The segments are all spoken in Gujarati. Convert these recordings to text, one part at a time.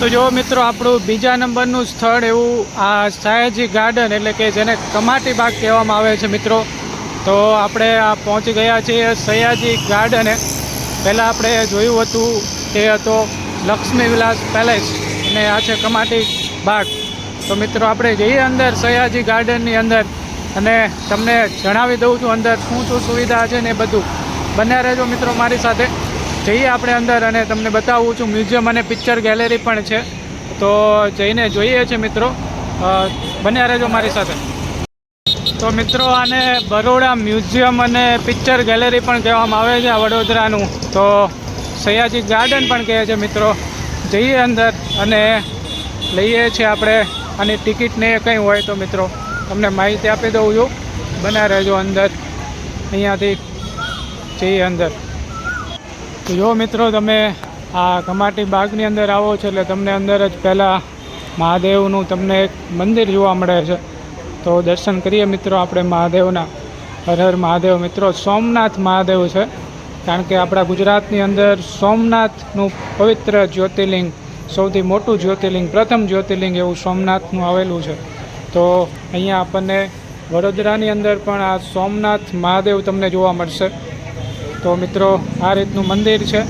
તો જો મિત્રો, આપણું બીજા નંબરનું સ્થળ એવું આ સયાજી ગાર્ડન એટલે કે જેને કમાટી બાગ કહેવામાં આવે છે મિત્રો. તો આપણે આ પહોંચી ગયા છીએ સયાજી ગાર્ડને. પહેલાં આપણે જોયું હતું તે હતો લક્ષ્મી વિલાસ પેલેસ અને આ છે કમાટી બાગ. તો મિત્રો, આપણે જઈએ અંદર સયાજી ગાર્ડનની અંદર અને તમને જણાવી દઉં છું અંદર શું શું સુવિધા છે ને બધું. બન્યા રહેજો મિત્રો મારી સાથે. જઈએ આપણે અંદર અને તમને બતાવું છું, મ્યુઝિયમ અને પિક્ચર ગેલેરી પણ છે. તો જઈને જોઈએ છે મિત્રો. બન્યા રહેજો મારી સાથે. તો મિત્રો, આને બરોડા મ્યુઝિયમ અને પિક્ચર ગેલેરી પણ કહેવામાં આવે છે વડોદરાનું. તો સયાજી ગાર્ડન પણ કહે છે મિત્રો. જઈએ અંદર અને લઈએ છીએ આપણે આની ટિકિટને કંઈ હોય તો મિત્રો, તમને માહિતી આપી દઉં છું. બના રહેજો અંદર. અહીંયાથી જઈએ અંદર. જો મિત્રો તમે આ કમાટી બાગની અંદર આવો છો એટલે તમને અંદર જ પહેલાં મહાદેવનું તમને એક મંદિર જોવા મળે છે. તો દર્શન કરીએ મિત્રો આપણે મહાદેવના. હર હર મહાદેવ. મિત્રો સોમનાથ મહાદેવ છે. કારણ કે આપણા ગુજરાતની અંદર સોમનાથનું પવિત્ર જ્યોતિર્લિંગ, સૌથી મોટું જ્યોતિર્લિંગ, પ્રથમ જ્યોતિર્લિંગ એવું સોમનાથનું આવેલું છે. તો અહીંયા આપણને વડોદરાની અંદર પણ આ સોમનાથ મહાદેવ તમને જોવા મળશે. તો મિત્રો, આ રીતનું મંદિર છે.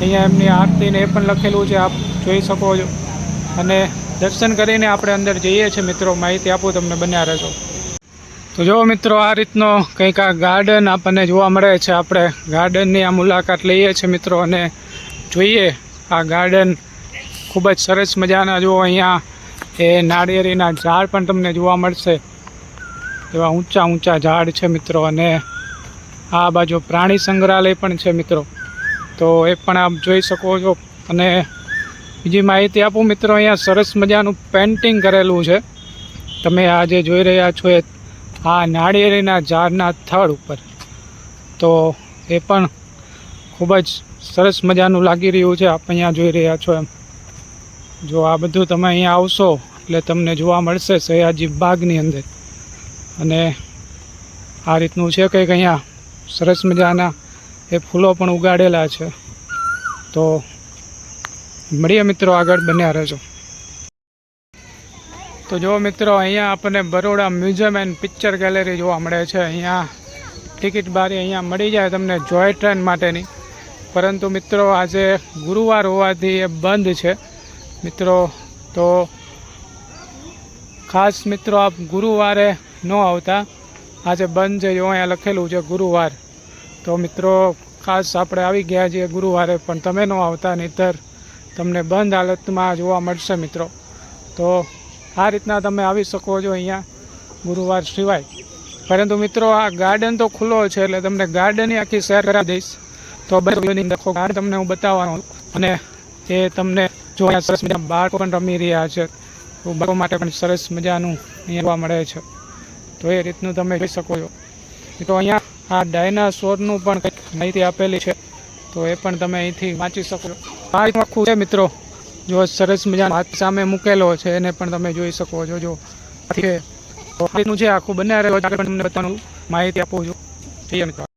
અહીંયા એમની આરતીને એ પણ લખેલું છે, આપ જોઈ શકો છો. અને દર્શન કરીને આપણે અંદર જઈએ છીએ મિત્રો, માહિતી આપું તમને બન્યા રહેશો તો જો મિત્રો, આ રીતનો કંઈક આ ગાર્ડન આપણને જોવા મળે છે. આપણે ગાર્ડનની આ મુલાકાત લઈએ છીએ મિત્રો અને જોઈએ આ ગાર્ડન ખૂબ જ સરસ મજાના. જો અહીંયા એ નાળિયેરીના ઝાડ પણ તમને જોવા મળશે. એવા ઊંચા ઊંચા ઝાડ છે મિત્રો અને આ બાજુ પ્રાણી સંગ્રહાલય પણ છે મિત્રો. તો એ પણ આપ જોઈ શકો છો. અને બીજી માહિતી આપું મિત્રો, અહીંયા સરસ મજાનું પેન્ટિંગ કરેલું છે. તમે આ જે જોઈ રહ્યા છો એ આ નાળિયેરીના ઝાડના થડ ઉપર. તો એ પણ ખૂબ જ સરસ મજાનું લાગી રહ્યું છે. આપ અહીંયા જોઈ રહ્યા છો એમ. જો આ બધું તમે અહીંયા આવશો, એટલે તમને જોવા મળશે સયાજી બાગની અંદર. અને આ રીતનું છે કંઈક અહીંયા? સરસ મજાના એ ફૂલો પણ ઉગાડેલા છે. તો મળીએ મિત્રો આગળ બન્યા રહેજો. તો જો મિત્રો અહીંયા આપણને Baroda museum and picture gallery જોવા મળે છે. અહીંયા ટિકિટ બારી અહીંયા મળી જાય તમને જોય ટ્રેન માટેની. પરંતુ મિત્રો આજે ગુરુવાર હોવાથી એ બંધ છે. મિત્રો, તો ખાસ મિત્રો આપ ગુરુવારે ન આવતા. આજે બંધ છે જો અહીંયા લખેલું છે ગુરુવાર. તો મિત્રો, ખાસ આપણે આવી ગયા છીએ ગુરુવારે, પણ તમે ન આવતા નહીતર તમને બંધ હાલતમાં જોવા મળશે મિત્રો. તો આ રીતના તમે આવી શકો છો અહીંયા ગુરુવાર સિવાય. પરંતુ મિત્રો, આ ગાર્ડન તો ખુલ્લો છે, એટલે તમને ગાર્ડનની આખી શેર કરાવી દઈશ. તો આખો ગાર્ડન તમને હું બતાવવાનો અને એ તમને જો અહીંયા સરસ મજા બાળકો પણ રમી રહ્યા છે બાળકો માટે પણ સરસ મજાનું અહીંયા જોવા મળે છે. તો એ રીતનું તમે જોઈ શકો છો. તો અહીંયા આ ડાયનાસોરનું પણ કંઈક માહિતી આપેલી છે. તો એ પણ તમે અહીંથી વાંચી શકો છો. આ આખું છે મિત્રો. જો સરસ મજાનો હાથ સામે મૂકેલો છે, એને પણ તમે જોઈ શકો છો. જો છે. તો આખું બંને આગળ પણ તમને બતાવવાનું માહિતી આપું છું. જઈએ મિત્રો.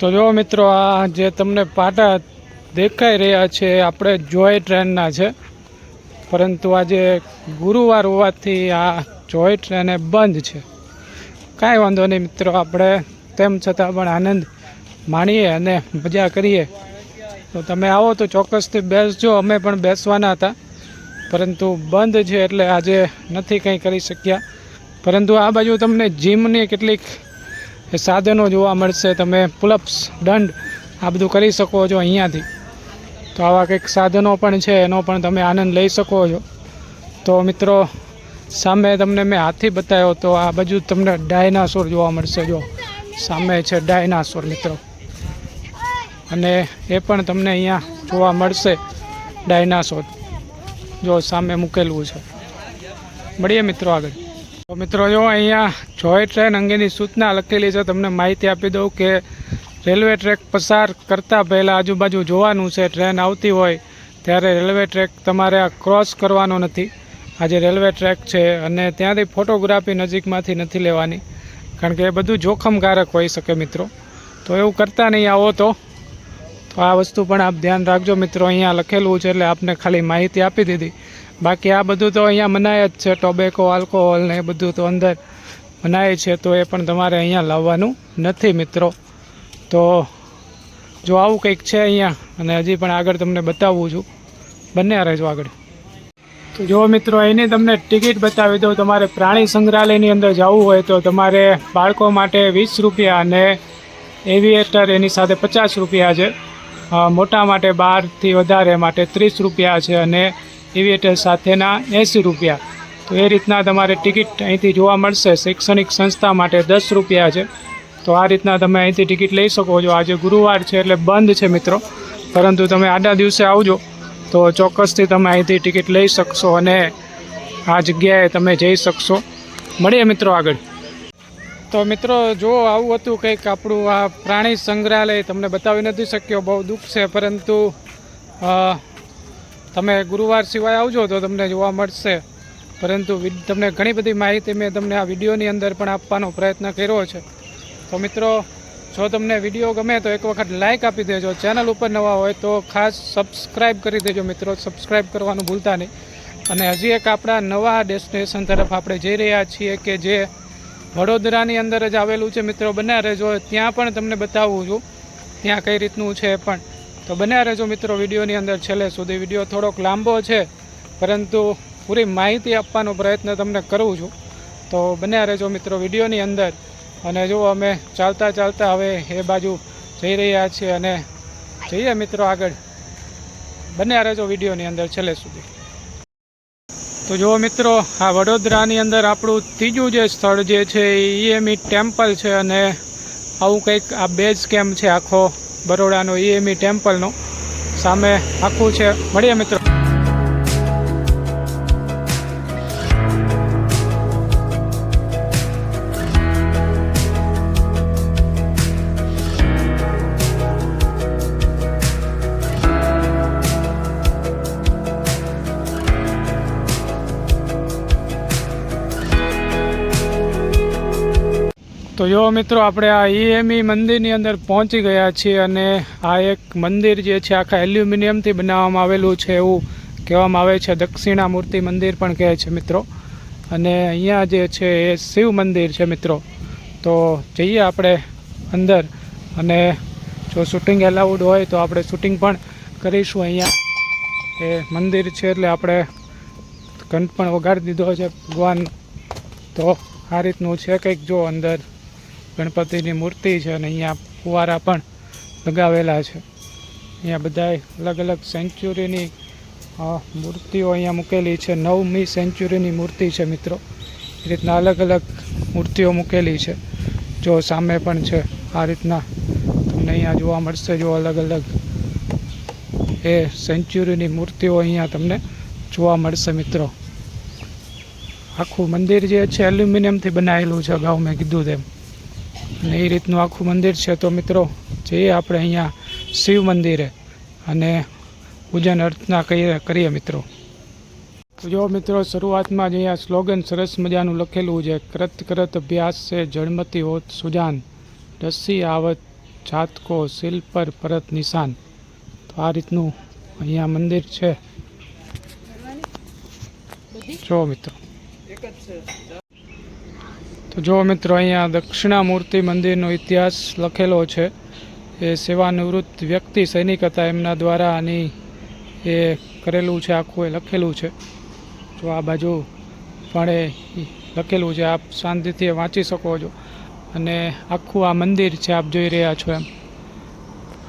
તો જો મિત્રો, આ જે તમને પાટા દેખાઈ રહ્યા છે આપણે જોય ટ્રેનના છે. પરંતુ આજે ગુરુવાર હોવાથી આ જોય ટ્રેન બંધ છે. કાંઈ વાંધો નહીં મિત્રો, આપણે તેમ છતાં પણ આનંદ માણીએ અને મજા કરીએ. તો તમે આવો તો ચોક્કસથી બેસજો, અમે પણ બેસવાના હતા. પરંતુ બંધ છે એટલે આજે નથી કંઈ કરી શક્યા. પરંતુ આ બાજુ તમને જીમની કેટલીક એ સાધનો જોવા મળશે, તમે પુલઅપ્સ દંડ, આ બધું કરી શકો છો અહીંયાથી. તો આવા કંઈક સાધનો પણ છે, એનો પણ તમે આનંદ લઈ શકો છો. તો મિત્રો, સામે તમને મેં હાથી બતાવ્યો, તો આ બાજુ તમને ડાયનાસોર જોવા મળશે જો. સામે છે ડાયનાસોર મિત્રો. અને એ પણ તમને અહીંયા જોવા મળશે, ડાયનાસોર. જો સામે મૂકેલું છે. મળીએ મિત્રો આગળ. મિત્રો, જો અહીંયા જોય ટ્રેન અંગેની સૂચના લખેલી છે, તમને માહિતી આપી દઉં કે રેલવે ટ્રેક પસાર કરતાં પહેલાં આજુબાજુ જોવાનું છે, ટ્રેન આવતી હોય ત્યારે રેલવે ટ્રેક તમારે આ ક્રોસ કરવાનો નથી. આ જે રેલવે ટ્રેક છે અને ત્યાંથી ફોટોગ્રાફી નજીકમાંથી નથી લેવાની, કારણ કે એ બધું જોખમકારક હોઈ શકે મિત્રો. તો એવું કરતા નહીં, આવો તો. તો આ વસ્તુ પણ આપ ધ્યાન રાખજો મિત્રો, અહીંયા લખેલું છે એટલે આપને ખાલી માહિતી આપી દીધી. બાકી આ બધું તો અહીંયા મનાય જ છે. ટોબેકો આલ્કોહોલ ને એ બધું તો અંદર મનાય છે, તો એ પણ તમારે અહીંયા લાવવાનું નથી મિત્રો. તો જો આવું કંઈક છે અહીંયા, અને હજી પણ આગળ તમને બતાવું છું. બંને રહેજો આગળ. તો જો મિત્રો એની તમને ટિકિટ બતાવી દઉં. તમારે પ્રાણી સંગ્રહાલયની અંદર જવું હોય તો તમારે બાળકો માટે વીસ રૂપિયા અને એવિએટર એની સાથે પચાસ રૂપિયા છે. મોટા માટે બારથી વધારે માટે ત્રીસ રૂપિયા છે અને એવિએટર સાથેના એંસી રૂપિયા. તો એ રીતના તમારે ટિકિટ અહીંથી જોવા મળશે. શૈક્ષણિક સંસ્થા માટે દસ રૂપિયા છે. તો આ રીતના તમે અહીંથી ટિકિટ લઈ શકો છો. આજે ગુરુવાર છે એટલે બંધ છે મિત્રો. પરંતુ તમે આડા દિવસે આવજો. તો ચોક્કસથી તમે અહીંથી ટિકિટ લઈ શકશો અને આ જગ્યાએ તમે જઈ શકશો. મળીએ મિત્રો આગળ. તો મિત્રો, જો આવું હતું કંઈક આપણું આ પ્રાણી સંગ્રહાલય, તમને બતાવી નથી શક્યો, બહુ દુઃખ છે. પરંતુ તમે ગુરુવાર સિવાય આવજો તો તમને જોવા મળશે. પરંતુ તમને ઘણી બધી માહિતી મેં તમને આ વિડીયોની અંદર પણ આપવાનો પ્રયત્ન કર્યો છે. તો મિત્રો, જો તમને વીડિયો ગમે તો એક વખત લાઇક આપી દેજો. ચેનલ ઉપર નવા હોય તો ખાસ સબસ્ક્રાઇબ કરી દેજો મિત્રો. સબસ્ક્રાઇબ કરવાનું ભૂલતા નહીં. અને હજી એક આપણા નવા ડેસ્ટિનેશન તરફ આપણે જઈ રહ્યા છીએ કે જે વડોદરાની અંદર જ આવેલું છે. મિત્રો બન્યા રહેજો ત્યાં પણ તમને બતાવું છું. ત્યાં કઈ રીતનું છે પણ. તો બન્યા રહેજો મિત્રો વિડીયોની અંદર છેલ્લે સુધી. વીડિયો થોડોક લાંબો છે, પરંતુ પૂરી માહિતી આપવાનો પ્રયત્ન તમને કરું છું. તો બન્યા રહેજો મિત્રો વિડીયોની અંદર. અને જો અમે ચાલતા ચાલતા હવે એ બાજુ જઈ રહ્યા છીએ અને જઈએ મિત્રો આગળ. બન્યા રહેજો વિડીયોની અંદર છેલ્લે સુધી. તો જુઓ મિત્રો, આ વડોદરાની અંદર આપણું ત્રીજું જે સ્થળ જે છે એ ઈએમઈ ટેમ્પલ છે અને આવું કંઈક આ બેઝ કેમ્પ છે આખો. બરોડાનો ઈએમઈ ટેમ્પલનો. સામે આખું છે. મળીએ મિત્રો. તો જો મિત્રો, આપણે આ ઈએમઈ મંદિરની અંદર પહોંચી ગયા છીએ અને આ એક મંદિર જે છે, આખા એલ્યુમિનિયમથી બનાવવામાં આવેલું છે એવું કહેવામાં આવે છે. દક્ષિણામૂર્તિ મંદિર પણ કહે છે મિત્રો. અને અહીંયા જે છે, એ શિવ મંદિર છે મિત્રો. તો જઈએ આપણે અંદર અને જો શૂટિંગ એલાઉડ હોય તો આપણે શૂટિંગ પણ કરીશું અહીંયા. એ મંદિર છે એટલે આપણે ઘંટ પણ વગાડી દીધો છે ભગવાન. તો આ રીતનું છે કંઈક જો અંદર. ગણપતિની મૂર્તિ છે અને અહીંયા ફુવારા પણ લગાવેલા છે. અહીંયા બધાય અલગ અલગ સેન્ચુરીની મૂર્તિઓ અહીંયા મૂકેલી છે. નવમી સેન્ચુરીની મૂર્તિ છે મિત્રો. એ રીતના અલગ અલગ મૂર્તિઓ મૂકેલી છે. જો સામે પણ છે, આ રીતના તમને અહીંયા જોવા મળશે, જો અલગ અલગ એ સેન્ચુરીની મૂર્તિઓ અહીંયા તમને જોવા મળશે મિત્રો. આખું મંદિર જે છે, એલ્યુમિનિયમથી બનાવેલું છે, અગાઉ મેં કીધું તેમ. અને એ રીતનું આખું મંદિર છે. તો મિત્રો જઈએ આપણે અહીંયા શિવ મંદિરે અને પૂજન અર્ચના કરીએ કરીએ મિત્રો. જો મિત્રો, શરૂઆતમાં જ અહીંયા સ્લોગન સરસ મજાનું લખેલું છે. કરત કરત અભ્યાસ છે જળમતી હોત સુજાન, રસી આવત જાતકો શિલ પર પરત નિશાન. તો આ રીતનું અહીંયા મંદિર છે. જો મિત્રો. તો જો મિત્રો અહીંયા દક્ષિણામૂર્તિ મંદિરનો ઇતિહાસ લખેલો છે, એ સેવાનિવૃત્ત વ્યક્તિ સૈનિક હતા, એમના દ્વારા આની એ કરેલું છે, આખું એ લખેલું છે. જો આ બાજુ પણ એ લખેલું છે, આપ શાંતિથી વાંચી શકો છો. અને આખું આ મંદિર છે, આપ જોઈ રહ્યા છો એમ.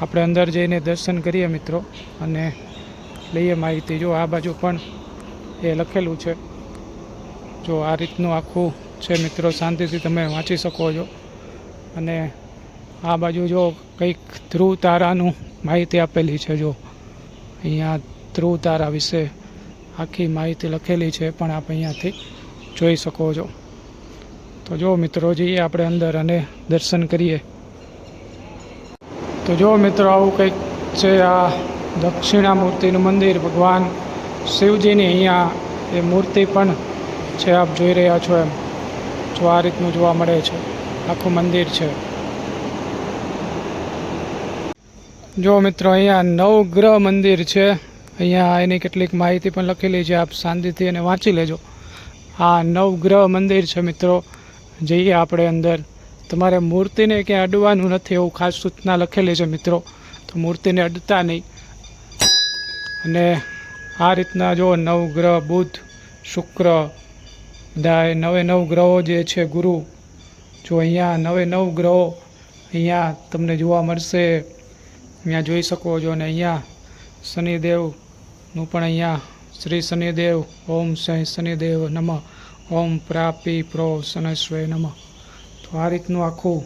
આપણે અંદર જઈને દર્શન કરીએ મિત્રો, અને લઈએ માહિતી. જો આ બાજુ પણ એ લખેલું છે. જો આ રીતનું આખું છે મિત્રો, શાંતિથી તમે વાંચી શકો છો. અને આ બાજુ જો કંઈક ધ્રુવ તારાનું માહિતી આપેલી છે, જો અહીંયા ધ્રુવ તારા વિશે આખી માહિતી લખેલી છે, પણ આપ અહીંયાથી જોઈ શકો છો. તો જો મિત્રો, જઈએ આપણે અંદર અને દર્શન કરીએ. તો જો મિત્રો, આવું કંઈક છે, આ દક્ષિણામૂર્તિનું મંદિર, ભગવાન શિવજીની અહીંયા એ મૂર્તિ પણ છે, આપ જોઈ રહ્યા છો એમ. જો આ રીતનું જોવા મળે છે. આખું મંદિર છે. જો મિત્રો, અહીંયા નવગ્રહ મંદિર છે. અહીંયા એની કેટલીક માહિતી પણ લખેલી છે. આપ શાંતિથી એને વાંચી લેજો. આ નવગ્રહ મંદિર છે મિત્રો. જઈએ આપણે અંદર. તમારે મૂર્તિને ક્યાંય અડવાનું નથી એવું ખાસ સૂચના લખેલી છે મિત્રો. તો મૂર્તિને અડતા નહીં. અને આ રીતના જો નવગ્રહ બુધ, શુક્ર બધા નવે નવ ગ્રહો જે છે ગુરુ, જો અહીંયા નવે નવ ગ્રહો અહીંયા તમને જોવા મળશે, અહીંયા જોઈ શકો છો અને અહીંયા શનિદેવનું પણ અહીંયા શ્રી શનિદેવ, ઓમ સહી શનિદેવ નમ, ઓમ પ્રાપી પ્રો શનસ્વય નમ. તો આ રીતનું આખું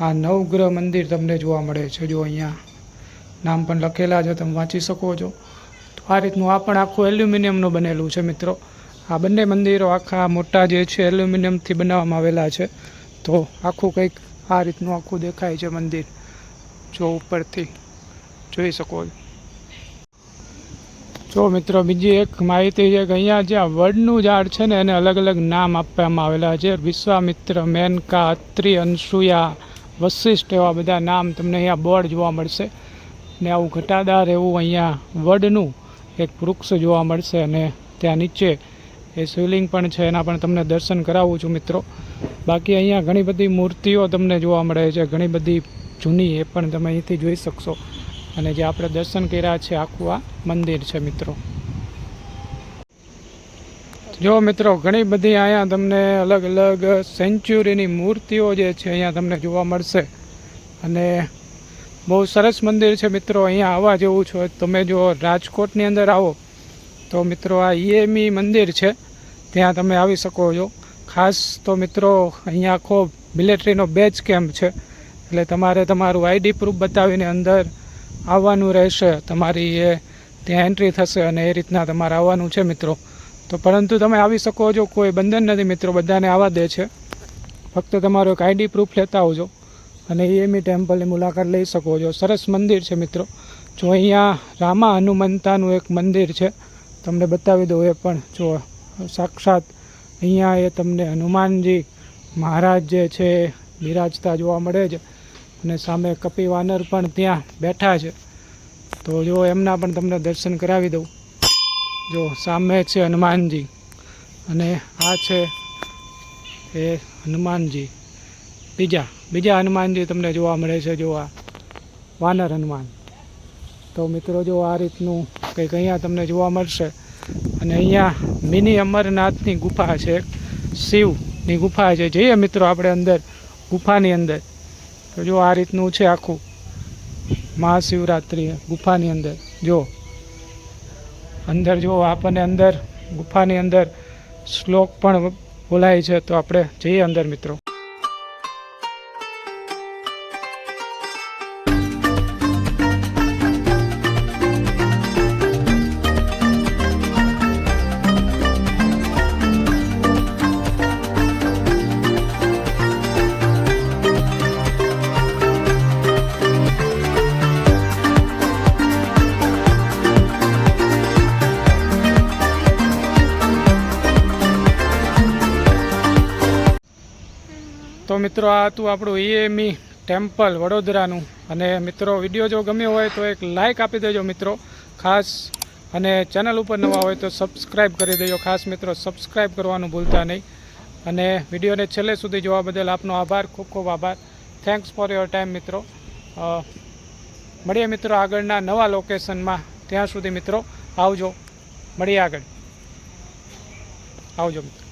આ નવગ્રહ મંદિર તમને જોવા મળે છે, જો અહીંયા નામ પણ લખેલા છે, તમે વાંચી શકો છો. તો આ રીતનું આ પણ આખું એલ્યુમિનિયમનું બનેલું છે, મિત્રો. આ બંને મંદિરો આખા મોટા જે છે, એલ્યુમિનિયમથી બનાવવામાં આવેલા છે. તો આખું કંઈક આ રીતનું આખું દેખાય છે મંદિર. જો ઉપરથી જોઈ શકો જો મિત્રો, બીજી એક માહિતી છે કે અહીંયા જે આ વડનું ઝાડ છે ને, એને અલગ અલગ નામ આપવામાં આવેલા છે. વિશ્વામિત્ર, મેનકા, અત્રિ, અનસુયા, વશિષ્ઠ એવા બધા નામ તમને અહીંયા બોર્ડ જોવા મળશે. ને આવું ઘટાદાર એવું અહીંયા વડનું એક વૃક્ષ જોવા મળશે અને ત્યાં નીચે એ શિવલિંગ પણ છે, એના પણ તમને દર્શન કરાવું છું મિત્રો. બાકી અહીંયા ઘણી બધી મૂર્તિઓ તમને જોવા મળે છે, ઘણી બધી જૂની એ પણ તમે અહીંથી જોઈ શકશો. અને જે આપણે દર્શન કર્યા છે, આખું આ મંદિર છે મિત્રો. જો મિત્રો, ઘણી બધી અહીંયા તમને અલગ અલગ સેન્ચુરીની મૂર્તિઓ જે છે, અહીંયા તમને જોવા મળશે. અને બહુ સરસ મંદિર છે મિત્રો, અહીંયા આવવા જેવું છે. તમે જો રાજકોટની અંદર આવો તો મિત્રો આ ઈએમઈ મંદિર છે. ત્યાં તમે આવી શકો છો. ખાસ તો મિત્રો અહીંયા આખો મિલિટરીનો બેચ કેમ્પ છે. એટલે તમારે તમારું આઈડી પ્રૂફ બતાવીને અંદર આવવાનું રહેશે. તમારી એ ત્યાં એન્ટ્રી થશે અને એ રીતના તમારે આવવાનું છે મિત્રો. તો પરંતુ તમે આવી શકો છો, કોઈ બંધન નથી મિત્રો, બધાને આવવા દે છે. ફક્ત તમારો એક આઈડી પ્રૂફ લેતા આવજો અને ઈએમઈ ટેમ્પલની મુલાકાત લઈ શકો છો. સરસ મંદિર છે મિત્રો. જો અહીંયા રામા હનુમંતાનું એક મંદિર છે. તમને બતાવી દઉં એ પણ. જો સાક્ષાત અહીંયા એ તમને હનુમાનજી મહારાજ જે છે, બિરાજતા જોવા મળે છે અને સામે કપી વાનર પણ ત્યાં બેઠા છે. તો જો એમના પણ તમને દર્શન કરાવી દઉં. જો સામે છે હનુમાનજી અને આ છે એ હનુમાનજી. બીજા બીજા હનુમાનજી તમને જોવા મળે છે, જો આ વાનર હનુમાન. તો મિત્રો જો આ રીતનું કંઈક અહીંયા તમને જોવા મળશે. અને અહીંયા મિની અમરનાથની ગુફા છે. શિવની ગુફા છે. જઈએ મિત્રો આપણે અંદર, ગુફાની અંદર. તો જો આ રીતનું છે આખું. મહાશિવરાત્રિ ગુફાની અંદર. જો અંદર જો આપણને અંદર, ગુફાની અંદર શ્લોક પણ બોલાય છે, તો આપણે જઈએ અંદર મિત્રો. મિત્રો, આ હતું આપણું ઈએમઈ ટેમ્પલ વડોદરાનું. અને મિત્રો, વીડિયો જો ગમ્યો હોય તો એક લાઇક આપી દેજો મિત્રો, ખાસ. અને ચેનલ ઉપર નવા હોય તો સબસ્ક્રાઈબ કરી દેજો, ખાસ મિત્રો સબસ્ક્રાઈબ કરવાનું ભૂલતા નહીં. અને વિડીયોને છેલ્લે સુધી જોવા બદલ આપનો આભાર ખૂબ ખૂબ આભાર. થેન્ક્સ ફોર યોર ટાઈમ મિત્રો. મળીએ મિત્રો આગળના નવા લોકેશનમાં ત્યાં સુધી મિત્રો, આવજો. મળીએ આગળ. આવજો મિત્રો.